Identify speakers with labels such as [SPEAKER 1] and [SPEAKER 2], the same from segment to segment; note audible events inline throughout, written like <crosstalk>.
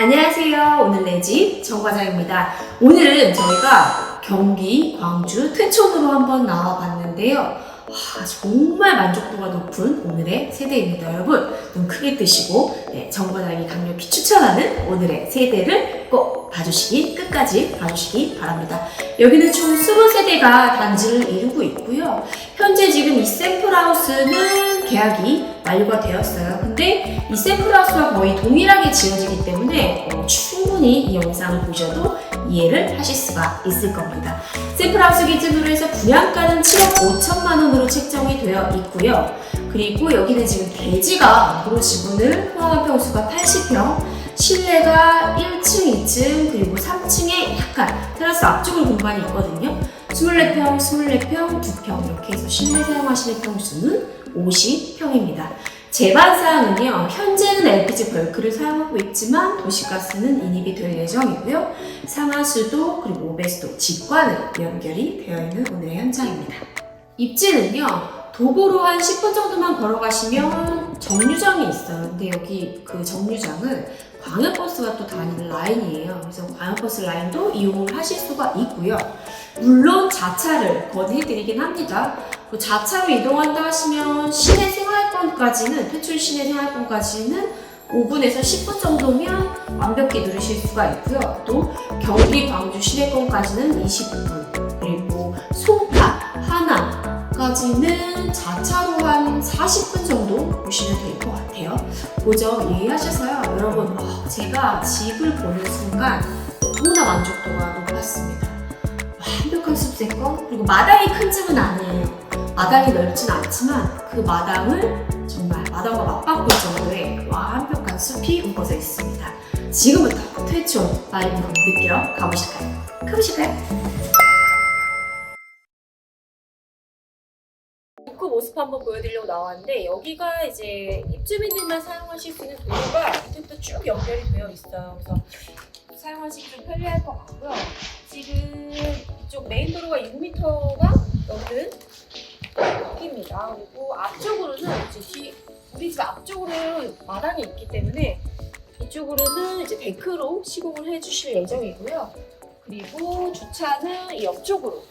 [SPEAKER 1] 안녕하세요. 오늘 내집 정과장입니다. 오늘은 저희가 경기, 광주, 퇴촌으로 한번 나와봤는데요. 와, 정말 만족도가 높은 오늘의 세대입니다. 여러분, 눈 크게 뜨시고 네, 정과장이 강력히 추천하는 오늘의 세대를 꼭 봐주시기, 끝까지 봐주시기 바랍니다. 여기는 총 20세대가 단지를 이루고 있고요. 현재 지금 이 샘플하우스는 계약이 완료가 되었어요. 근데 이 샘플하우스와 거의 동일하게 지어지기 때문에 어, 충분히 이 영상을 보셔도 이해를 하실 수가 있을 겁니다. 샘플하우스 기준으로 해서 분양가는 7억 5천만 원으로 책정이 되어 있고요. 그리고 여기는 지금 대지가 도로 지분을 포함한 평수가 80평, 실내가 1층, 2층, 그리고 3층에 약간 테라스 앞쪽으로 공간이 있거든요. 24평, 24평, 2평 이렇게 해서 실내 사용하시는 평수는 50평입니다. 제반 사항은요, 현재는 LPG 벌크를 사용하고 있지만 도시가스는 인입이 될 예정이고요. 상하수도 그리고 오배수도 직관으로 연결이 되어 있는 오늘의 현장입니다. 입지는요, 도보로 한 10분 정도만 걸어가시면 정류장이 있어요. 근데 여기 그 정류장은 광역버스가 또 다니는 라인이에요. 그래서 광역버스 라인도 이용을 하실 수가 있고요. 물론 자차를 건의해드리긴 합니다. 그 자차로 이동한다 하시면 시내 생활권까지는 퇴출 시내 생활권까지는 5분에서 10분 정도면 완벽히 누르실 수가 있고요. 또 경기 광주 시내권까지는 20분 그리고 송파 하남까지는 자차로 한 40분 정도 오시면 될 것 같아요. 그점 이해하셔서요. 여러분 와, 제가 집을 보는 순간 너무나 만족도가 높았습니다. 완벽한 숲세권 그리고 마당이 큰 집은 아니에요. 마당이 넓진 않지만 그 마당을 정말 마당과 맞바꿀 정도의 완벽한 숲이 우거져 있습니다. 지금부터 퇴촌 라이브로 느끼러 가보실까요? 가보실까요? 입구 모습 한번 보여드리려고 나왔는데 여기가 이제 입주민들만 사용하실 수 있는 도로가 이제부터 쭉 연결이 되어 있어요. 그래서 사용하시기 좀 편리할 것 같고요. 지금 이쪽 메인 도로가 6m가 넘는 길입니다. 그리고 앞쪽으로는 이제 뒤 우리 집 앞쪽으로 마당이 있기 때문에 이쪽으로는 이제 데크로 시공을 해주실 예정이고요. 그리고 주차는 이 옆쪽으로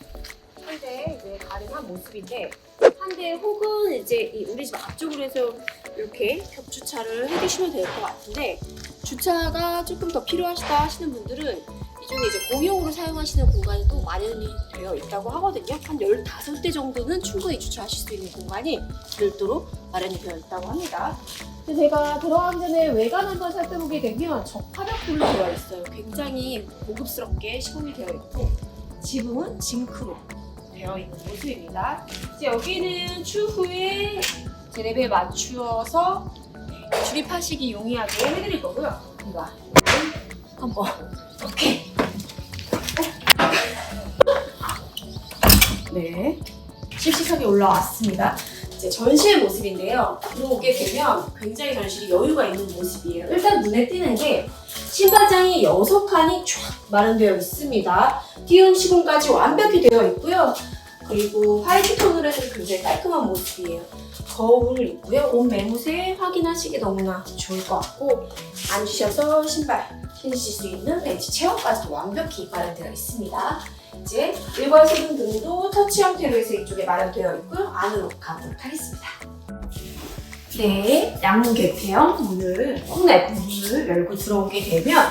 [SPEAKER 1] 한 대 이제 가능한 모습인데 한 대 혹은 이제 이 우리 집 앞쪽으로 해서 이렇게 겹주차를 해주시면 될 것 같은데 주차가 조금 더 필요하시다 하시는 분들은 이쪽에 이제 공용으로 사용하시는 공간이 또 마련이 되어 있다고 하거든요. 한 15대 정도는 충분히 주차하실 수 있는 공간이 별도로 마련이 되어 있다고 합니다. 근데 제가 들어가기 전에 외관 한번 살펴보게 되면 적화벽돌로 되어 있어요. 굉장히 고급스럽게 시공이 되어 있고 지붕은 징크로 되어 있는 모습입니다. 이제 여기는 추후에 제 레벨 맞추어서 네, 출입하시기 용이하게 해드릴 거고요. 이거 한번 이렇게 네 씩씩하게 올라왔습니다. 이제 전시의 모습인데요. 들어오게 되면 굉장히 전실이 여유가 있는 모습이에요. 일단 눈에 띄는 게 신발장이 6칸이 쫙 마련되어 있습니다. 띄움 시공까지 완벽히 되어 있고요. 그리고 화이트 톤으로 해서 굉장히 깔끔한 모습이에요. 거울을 있고요. 옷 매무새 확인하시기 너무나 좋을 것 같고 앉으셔서 신발 신으실 수 있는 벤치 체어까지도 완벽히 마련되어 있습니다. 이제 일괄 소등 등도 터치 형태로 해서 이쪽에 마련되어 있고요. 안으로 가보도록 하겠습니다. 네, 양문 개폐형 문을 콩날 문을 열고 들어오게 되면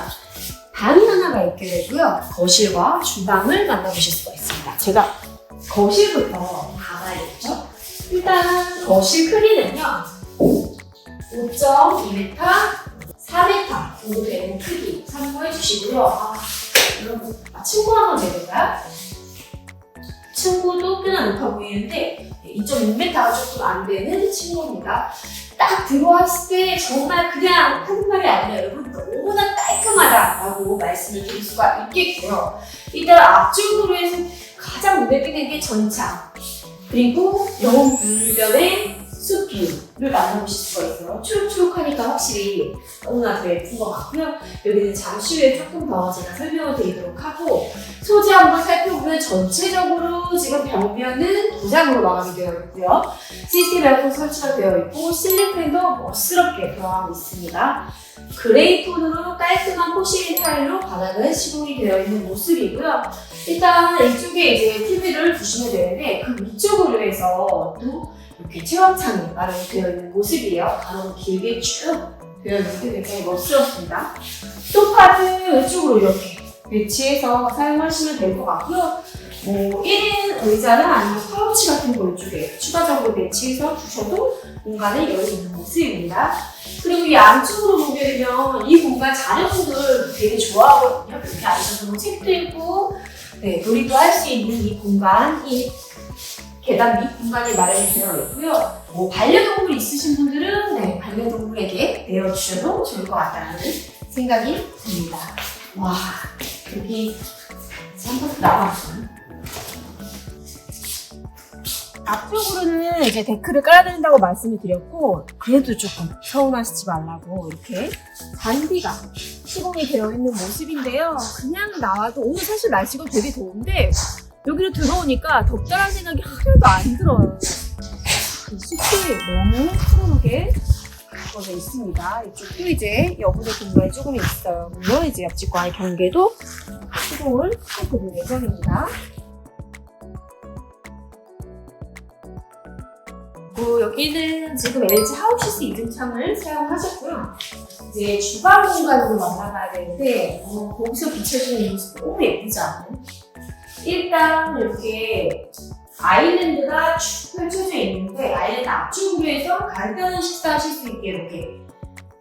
[SPEAKER 1] 방이 하나가 있게 되고요. 거실과 주방을 만나보실 수가 있습니다. 제가 거실부터 가봐야겠죠? 일단 거실 크기는요. 5.2m, 4m 정도 되는 크기 참고해 주시고요. 아, 여러분, 아, 친구 한번 내볼까요? 친구도 꽤나 높아 보이는데 2.6m가 조금 안 되는 친구입니다. 딱 들어왔을 때 정말 그냥 하는 말이 아니라 여러분 너무나 깔끔하다라고 말씀을 드릴 수가 있겠고요. 일단 앞쪽으로 해서 가장 눈에 띄는 게 전창 그리고 영물변의 숲뷰 만나보실 수가 있어요. 초록초록하니까 확실히 너무나 더 예쁜 것 같고요. 여기는 잠시 후에 조금 더 제가 설명을 드리도록 하고 소재 한번 살펴보면 전체적으로 지금 벽면은 도장으로 마감이 되어 있고요. 시스템 에어컨 설치가 되어 있고 실링 팬도 멋스럽게 들어가고 있습니다. 그레이 톤으로 깔끔한 포실린 타일로 바닥은 시공이 되어 있는 모습이고요. 일단 이쪽에 이제 TV를 두시면 되는데 그 위쪽으로 해서 또 이렇게 체험창이 마련이 되어 있는 모습이에요. 가로 길게 쭉 되어 있는데 굉장히 멋스럽습니다. 소파는 이쪽으로 이렇게 배치해서 사용하시면 될 것 같고요. 뭐 1인 의자나 아니면 파우치 같은 거 이쪽에 추가적으로 배치해서 두셔도 공간을 여유 있는 모습입니다. 그리고 이 안쪽으로 보게 되면 이 공간 자녀분들 되게 좋아하거든요. 이렇게 앉아서 뭐 책도 읽고 네, 놀이도 할 수 있는 이 공간, 이 계단 밑 공간이 마련이 되어 있고요. 뭐 반려동물 있으신 분들은 네, 반려동물에게 내어주셔도 좋을 것 같다는 생각이 듭니다. 와, 여기 한번 나와봤어요. 앞쪽으로는 이제 데크를 깔아야 된다고 말씀을 드렸고 그래도 조금 서운하시지 말라고 이렇게 잔디가 시공이 되어 있는 모습인데요. 그냥 나와도 오늘 사실 날씨가 되게 더운데 여기로 들어오니까 덥다는 생각이 하나도 안 들어요. 이 숲이 너무 푸르게 가꿔져 있습니다. 이쪽도 이제 여분의 공간이 조금 있어요. 물론 이제 옆집과의 경계도 시공을 될 예정입니다. 그 여기는 지금 LG 하우시스 이등창을 사용하셨고요. 이제 주방 공간으로 만나가야 되는데 어, 거기서 비춰지는 모습이 너무 예쁘지 않아요? 일단 이렇게 아일랜드가 쭉 펼쳐져 있는데 아일랜드 앞쪽으로 해서 간단한 식사하실 수 있게 이렇게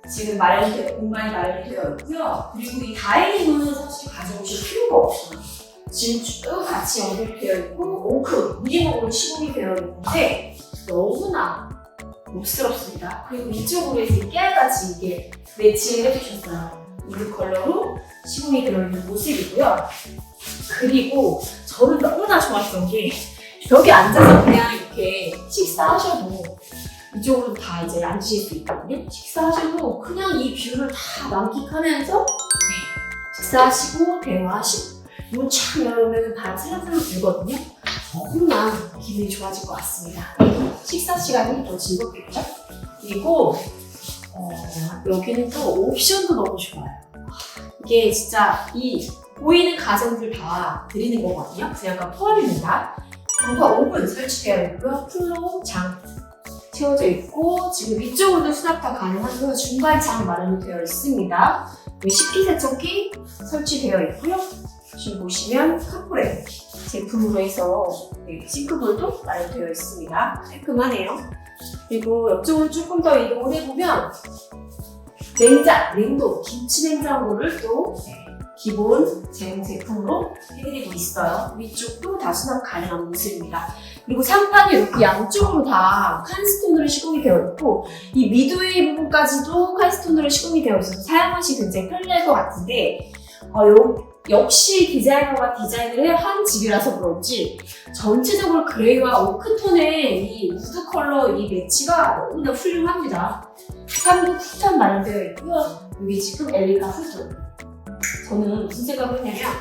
[SPEAKER 1] 지금 마련이 되, 공간이 마련이 되어 있고요. 그리고 이 다이닝은 사실 가져오실 필요가 없어요. 지금 쭉 같이 연결되어 있고 오크 미니멈으로 시공이 되어 있는데 너무나 몹스럽습니다. 그리고 이쪽으로 이제 깨알같이 이게 매치를 해주셨어요. 이 컬러로 시공이 되어 있는 모습이고요. 그리고 저는 너무나 좋았던 게 여기 앉아서 그냥 이렇게 식사하셔도 이쪽으로 다 이제 앉으실 수 있거든요. 식사하셔도 그냥 이 뷰를 다 만끽하면서 네, 식사하시고 대화하시고 문쫙 열어보면 바람 살랑살랑 불거든요. 너무나 기분이 좋아질 것 같습니다. 식사 시간이 더 즐겁겠죠? 그리고 어, 여기는 또 옵션도 너무 좋아요. 이게 진짜 이 보이는 가정들 다 드리는 거거든요. 그냥과 포함입니다. 뭔가 오븐 설치되어 있고요. 풀로 장 채워져 있고 지금 위쪽으로도 수납 다 가능하고요. 중간 장 마련이 되어 있습니다. 여기 식기 세척기 설치되어 있고요. 지금 보시면 카포레 제품으로 해서 네, 싱크볼도 마련되어 있습니다. 깔끔하네요. 그리고 옆쪽으로 조금 더 이동을 해보면 냉장, 냉동, 김치 냉장고를 또 네, 기본 제공 제품으로 해드리고 있어요. 위쪽도 다 수납 가능한 모습입니다. 그리고 상판이 이렇게 양쪽으로 다 칸스톤으로 시공이 되어 있고 이 미드웨이 부분까지도 칸스톤으로 시공이 되어 있어서 사용하시 굉장히 편리할 것 같은데 어, 요, 역시 디자이너가 디자인을 한 집이라서 그런지 전체적으로 그레이와 오크톤의 이 우드 컬러 이 매치가 너무나 훌륭합니다. 상부 쿠션 마련되어 있고요. 여기 지금 엘리가 후드. 저는 무슨 생각을 했냐면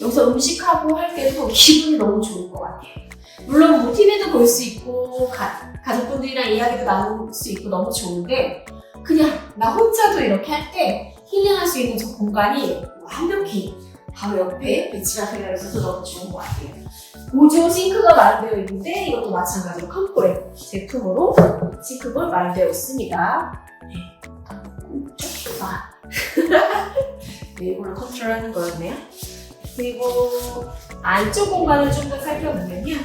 [SPEAKER 1] 여기서 음식하고 할 때도 기분이 너무 좋을 것 같아요. 물론 뭐 TV도 볼 수 있고 가, 가족분들이랑 이야기도 나눌 수 있고 너무 좋은데 그냥 나 혼자도 이렇게 할 때 힐링할 수 있는 저 공간이 완벽히 바로 옆에 배치가 되어 있어서 너무 좋은 것 같아요. 보조 싱크가 마련되어 있는데 이것도 마찬가지로 컴포레 제품으로 싱크볼 마련되어 있습니다. 네. 아. 네, 이걸로 컨트롤하는 거였네요. 그리고 안쪽 공간을 좀더 살펴보면요.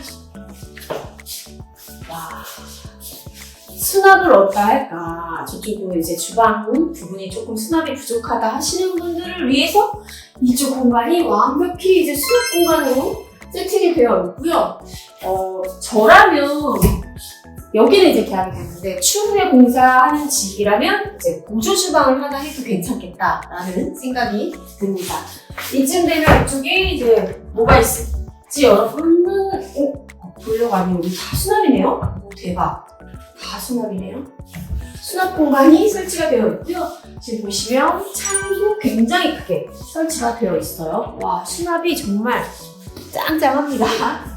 [SPEAKER 1] 와. 수납을 어디다 할까? 저쪽으로 이제 주방 부분이 조금 수납이 부족하다 하시는 분들을 위해서 이쪽 공간이 완벽히 이제 수납 공간으로 세팅이 되어 있고요. 어, 저라면 여기는 이제 계약이 됐는데 추후에 공사하는 집이라면 이제 보조 주방을 하나 해도 괜찮겠다라는 생각이 듭니다. 이쯤 되면 이쪽에 이제 뭐가 있을지 여러분은 어? 보일러가 아니고 여기 다 수납이네요? 오, 대박. 다다 수납이네요. 수납 공간이 설치가 되어 있고요. 지금 보시면 창도 굉장히 크게 설치가 되어 있어요. 와, 수납이 정말 짱짱합니다.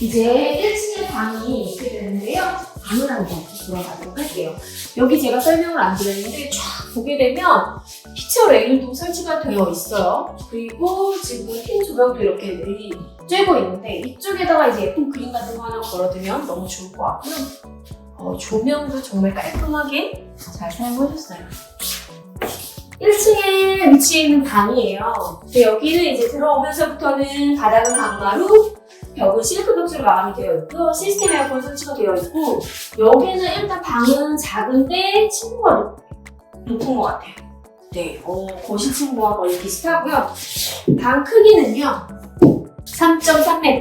[SPEAKER 1] 이제 1층의 방이 있게 되는데요. 방을 한번 들어가도록 할게요. 여기 제가 설명을 안 드렸는데 쫙 보게 되면 피처 레일도 설치가 되어 있어요. 그리고 지금 흰 조명도 이렇게 내리 쬐고 있는데 이쪽에다가 이제 예쁜 그림 같은 거 하나 걸어두면 너무 좋을 것 같고요. 어, 조명도 정말 깔끔하게 잘 사용하셨어요. 1층에 위치해 있는 방이에요. 근데 여기는 이제 들어오면서부터는 바닥은 강마루, 벽은 실크 벽지로 마감이 되어 있고 시스템 에어컨 설치가 되어 있고 여기는 일단 방은 작은데 높, 높은 것 같아요. 네, 어, 거실 층고와 거의 비슷하고요. 방 크기는요 3.3m,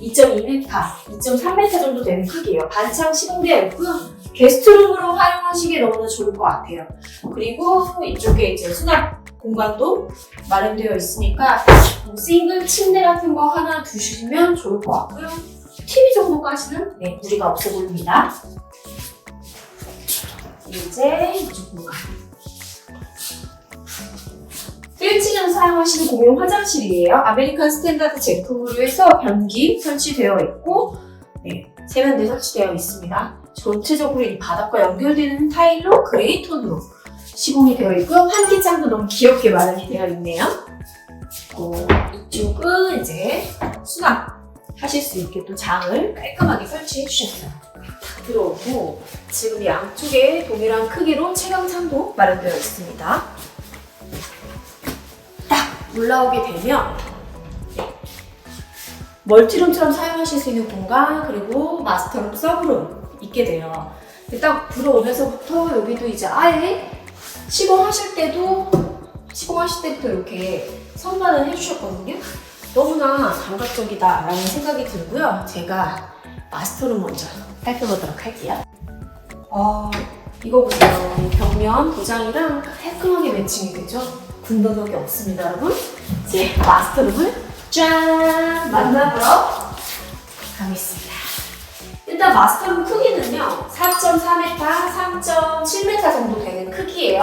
[SPEAKER 1] 2.2m, 2.3m 정도 되는 크기예요. 반창 시공되어 있고요. 게스트룸으로 활용하시기에 너무나 좋을 것 같아요. 그리고 이쪽에 이제 수납 공간도 마련되어 있으니까 뭐 싱글 침대 같은 거 하나 두시면 좋을 것 같고요. TV 정도까지는 네, 무리가 없어 보입니다. 이제 이쪽 공간. 1층에서 사용하시는 공용 화장실이에요. 아메리칸 스탠다드 제품으로 해서 변기 설치되어 있고 네, 세면대 설치되어 있습니다. 전체적으로 이 바닥과 연결되는 타일로 그레이 톤으로 시공이 되어 있고요. 환기장도 너무 귀엽게 마련이 되어 있네요. 어, 이쪽은 이제 수납 하실 수 있게 또 장을 깔끔하게 설치해 주셨어요. 딱 들어오고 지금 양쪽에 동일한 크기로 채광창도 마련되어 있습니다. 딱 올라오게 되면 멀티룸처럼 사용하실 수 있는 공간 그리고 마스터룸, 서브룸 있게 돼요. 딱 들어오면서부터 여기도 이제 아예 시공하실 때도 시공하실 때부터 이렇게 선반을 해주셨거든요. 너무나 감각적이다라는 생각이 들고요. 제가 마스터룸 먼저 살펴보도록 할게요. 어, 이거 보세요. 이 벽면 도장이랑 깔끔하게 매칭이 되죠? 군더더기 없습니다, 여러분. 이제 마스터룸을 짠! 만나보러 가겠습니다. 일단 마스터룸 크기는요, 4.4m, 3.7m 정도 되는 크기예요.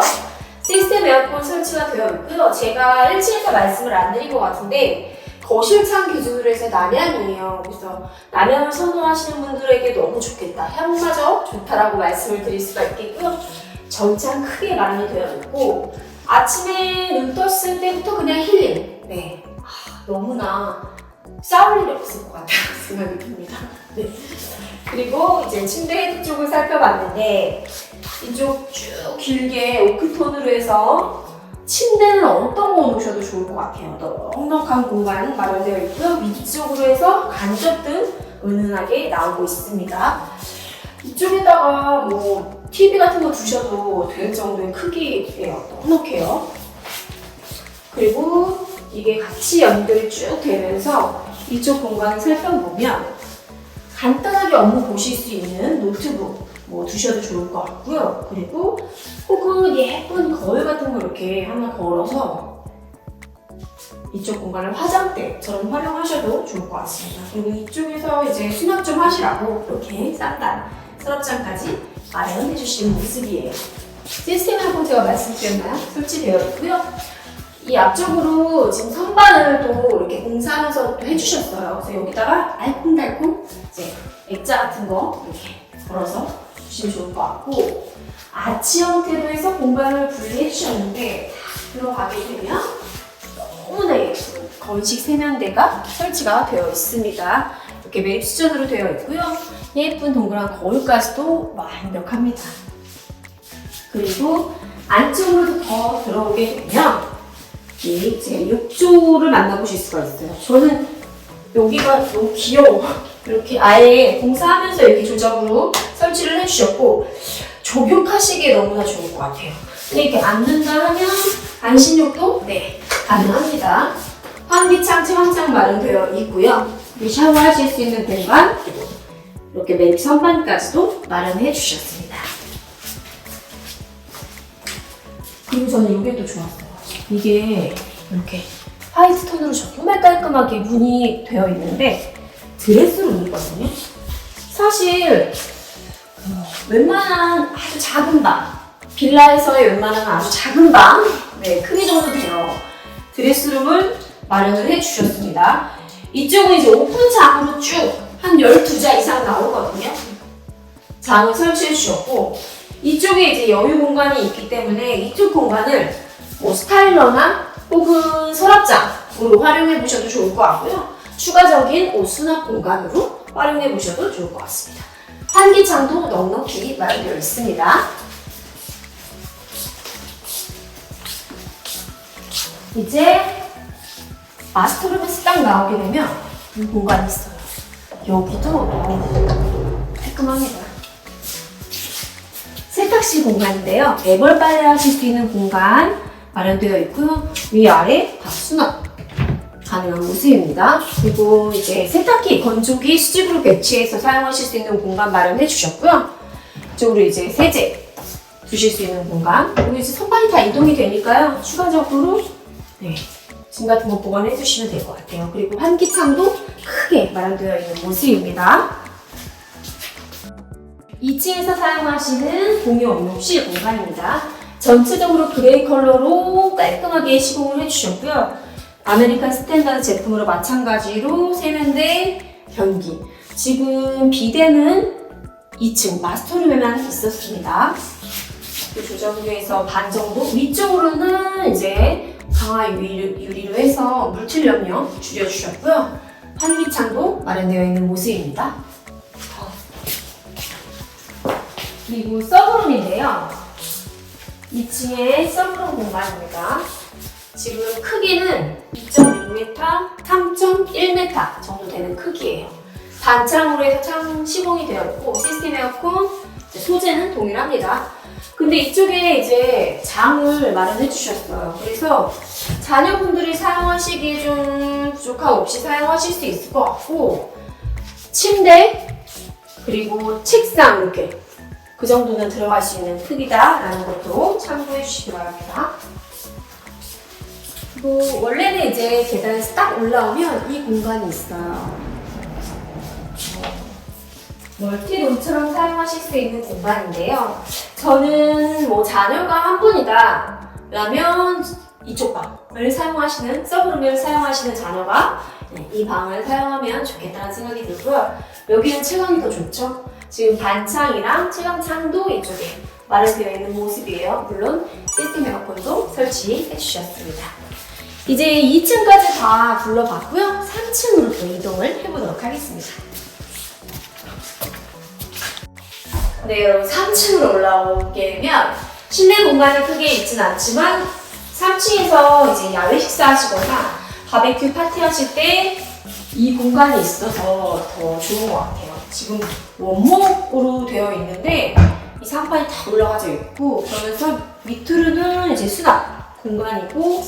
[SPEAKER 1] 시스템 에어컨 설치가 되어 있고요. 제가 1층에서 말씀을 안 드린 것 같은데, 거실창 기준으로 해서 남향이에요. 그래서 남향을 선호하시는 분들에게 너무 좋겠다. 향마저 좋다라고 말씀을 드릴 수가 있겠고요. 전창 크게 마련이 되어 있고, 아침에 눈 떴을 때부터 그냥 힐링. 네. 아, 너무나 싸울 일이 없을 것 같다는 <laughs> 생각이 듭니다. 네. 그리고 이제 침대 헤드 쪽을 살펴봤는데 이쪽 쭉 길게 오크톤으로 해서 침대는 어떤 거 놓으셔도 좋을 것 같아요. 넉넉한 공간 마련되어 있고요. 위쪽으로 해서 간접 등 은은하게 나오고 있습니다. 이쪽에다가 뭐 TV 같은 거 두셔도 될 정도의 크기예요. 넉넉해요. 그리고 이게 같이 연결이 쭉 되면서 이쪽 공간을 살펴보면 간단하게 업무 보실 수 있는 노트북 뭐 두셔도 좋을 것 같고요. 그리고 혹은 예쁜 거울 같은 거 이렇게 하나 걸어서 이쪽 공간을 화장대처럼 활용하셔도 좋을 것 같습니다. 그리고 이쪽에서 이제 수납 좀 하시라고 이렇게 싼단 서랍장까지 마련해 주시는 모습이에요. 시스템 하고 제가 말씀드렸나요? 설치되어 있고요. 이 앞쪽으로 지금 선반을 또 이렇게 공사하면서 또 해주셨어요. 그래서 여기다가 알콩달콩 이제 액자 같은 거 이렇게 걸어서 주시면 좋을 것 같고 아치 형태로 해서 공간을 분리해 주셨는데 딱 들어가게 되면 너무나 예쁜 건식 세면대가 설치가 되어 있습니다. 이렇게 매립 수전으로 되어 있고요. 예쁜 동그란 거울까지도 완벽합니다. 그리고 안쪽으로 더 들어오게 되면 이제 욕조를 만나보실 수가 있어요. 저는 여기가 너무 귀여워. 이렇게 아예 공사하면서 이렇게 조작으로 설치를 해주셨고 조격하시기에 너무나 좋을 것 같아요. 이렇게 앉는다 하면 안신욕도 네 가능합니다. 환기창, 채광창 마련되어 있고요. 샤워하실 수 있는 공간 이렇게 매립 선반까지도 마련해 주셨습니다. 그리고 저는 이게 또 좋았어요. 이게 이렇게 화이트 톤으로 정말 깔끔하게 문이 되어 있는데 드레스룸이거든요. 사실 어, 웬만한 아주 작은 방, 빌라에서의 웬만한 아주 작은 방, 네, 크기 정도 돼요. 드레스룸을 마련을 해주셨습니다. 이쪽은 이제 오픈장으로 쭉 한 12자 이상 나오거든요. 장을 설치해 주셨고, 이쪽에 이제 여유 공간이 있기 때문에 이쪽 공간을 뭐 스타일러나 혹은 서랍장으로 활용해 보셔도 좋을 것 같고요. 추가적인 옷 수납 공간으로 활용해 보셔도 좋을 것 같습니다. 환기창도 넉넉히 마련되어 있습니다. 이제 마스터룸에서 딱 나오게 되면 이 공간이 있어요. 여기도 깔끔합니다. 세탁실 공간인데요. 애벌 빨래 하실 수 있는 공간 마련되어 있고요. 위아래 다 수납 가능한 모습입니다. 그리고 이제 세탁기, 건조기 수직으로 배치해서 사용하실 수 있는 공간 마련해 주셨고요. 이쪽으로 이제 세제 두실 수 있는 공간. 그리고 이제 선반이 다 이동이 되니까요. 추가적으로 네, 짐 같은 거 보관해 주시면 될 것 같아요. 그리고 환기창도 크게 마련되어 있는 모습입니다. 2층에서 사용하시는 공유 업무실 공간입니다. 전체적으로 그레이 컬러로 깔끔하게 시공을 해주셨고요. 아메리칸 스탠다드 제품으로 마찬가지로 세면대, 변기. 지금 비대는 2층 마스터룸에만 있었습니다. 그 조정부에서 반 정도 위쪽으로는 이제 강화 유리로 해서 물질 염려 줄여주셨고요. 환기창도 마련되어 있는 모습입니다. 그리고 서브룸인데요. 2층에 서브룸 공간입니다. 지금 크기는 2.6m, 3.1m 정도 되는 크기예요. 단창으로 해서 창 시공이 되어 있고 시스템 에어컨 소재는 동일합니다. 근데 이쪽에 이제 장을 마련해 주셨어요. 그래서 자녀분들이 사용하시기에 좀 부족함 없이 사용하실 수 있을 것 같고 침대 그리고 책상 이렇게 그 정도는 들어갈 수 있는 크기다라는 것도 참고해 주시기 바랍니다. 그리고 원래는 이제 계단에서 딱 올라오면 이 공간이 있어요. 멀티룸처럼 사용하실 수 있는 공간인데요. 저는 뭐 자녀가 한 분이다 라면 이쪽 방을 사용하시는 서브룸을 사용하시는 자녀가 네, 이 방을 사용하면 좋겠다는 생각이 들고요. 여기는 채광이 더 좋죠. 지금 반창이랑 채광창도 이쪽에 마련되어 있는 모습이에요. 물론 시스템 에어컨도 설치해 주셨습니다. 이제 2층까지 다 둘러봤고요. 3층으로 또 이동을 해보도록 하겠습니다. 네, 여러분 3층으로 올라오게 되면 실내 공간이 크게 있진 않지만 3층에서 이제 야외 식사하시거나 바베큐 파티 하실 때 이 공간이 있어서 더 좋은 것 같아요. 지금 원목으로 되어 있는데 이 상판이 다 올라가져 있고 그러면서 밑으로는 이제 수납 공간이고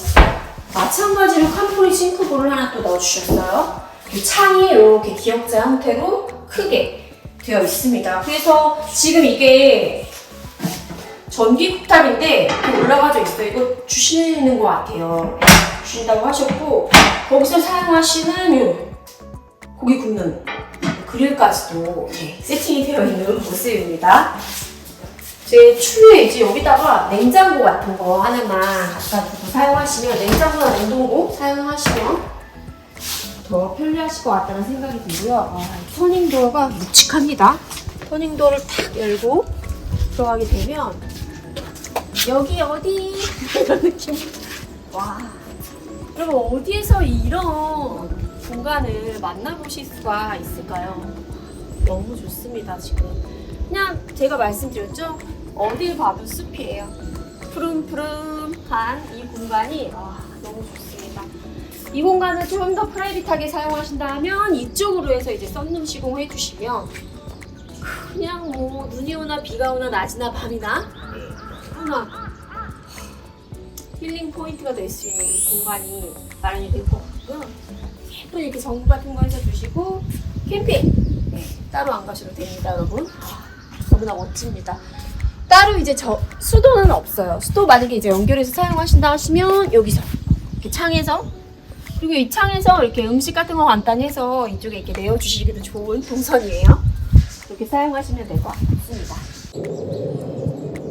[SPEAKER 1] 마찬가지로 칸포리 싱크볼을 하나 또 넣어주셨어요. 이 창이 이렇게 기역자 형태로 크게 되어 있습니다. 그래서 지금 이게 전기 쿡탑인데 올라가져 있어요. 이거 주시는 것 같아요. 주신다고 하셨고 거기서 사용하시는 요 고기 굽는 그릴까지도 네, 세팅이 되어 있는 모습입니다. 제 추후에 이제 여기다가 냉장고 같은 거 하나만 갖다 두고 사용하시면 냉장고나 냉동고 사용하시면 더 편리하실 것 같다는 생각이 들고요. 아, 이 터닝도어가 묵직합니다. 터닝도어를 탁 열고 들어가게 되면 여기 어디 <laughs> 이런 느낌. 와. 여러분 어디에서 이런 공간을 만나보실 수가 있을까요? 너무 좋습니다 지금. 그냥 제가 말씀드렸죠? 어딜 봐도 숲이에요. 푸름푸름한 이 공간이 와, 너무 좋습니다. 이 공간을 좀 더 프라이빗하게 사용하신다면 이쪽으로 해서 이제 썬룸 시공해 주시면 그냥 뭐 눈이 오나 비가 오나 낮이나 밤이나 하나 힐링 포인트가 될 수 있는 이 공간이 마련이 될 것 같고요. 예쁜 이렇게 전구 같은 거 해서 주시고 캠핑 네, 따로 안 가셔도 됩니다, 여러분. 아, 너무나 멋집니다. 따로 이제 저 수도는 없어요. 수도 만약에 이제 연결해서 사용하신다 하시면 여기서 이렇게 창에서 그리고 이 창에서 이렇게 음식 같은 거 간단히 해서 이쪽에 이렇게 내어주시기도 좋은 동선이에요. 이렇게 사용하시면 될 것 같습니다.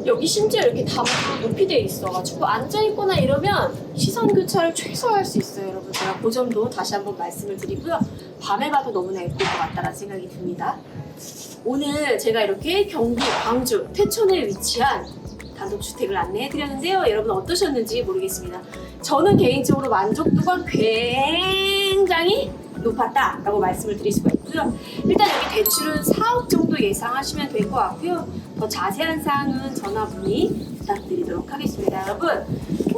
[SPEAKER 1] 여기 심지어 이렇게 담도 높이 돼 있어가지고 앉아있거나 이러면 시선 교차를 최소화할 수 있어요, 그 점도 다시 한번 말씀을 드리고요. 밤에 봐도 너무나 예쁠 것 같다는 생각이 듭니다. 오늘 제가 이렇게 경기, 광주, 태촌에 위치한 단독주택을 안내해 드렸는데요. 여러분 어떠셨는지 모르겠습니다. 저는 개인적으로 만족도가 굉장히 높았다라고 말씀을 드릴 수가 있고요. 일단 여기 대출은 4억 정도 예상하시면 될 것 같고요. 더 자세한 사항은 전화 문의 부탁드리도록 하겠습니다. 여러분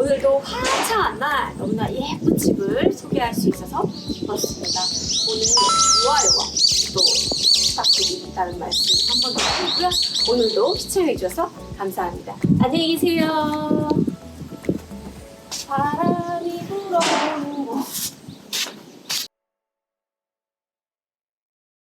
[SPEAKER 1] 오늘도 화창한 날 너무나 예쁜 집을 소개할 수 있어서 기뻤습니다. 오늘 좋아요와 구독 부탁드린다는 말씀 한 번 더 드리고요. 오늘도 시청해주셔서 감사합니다. 안녕히 계세요. 바람이 불어오고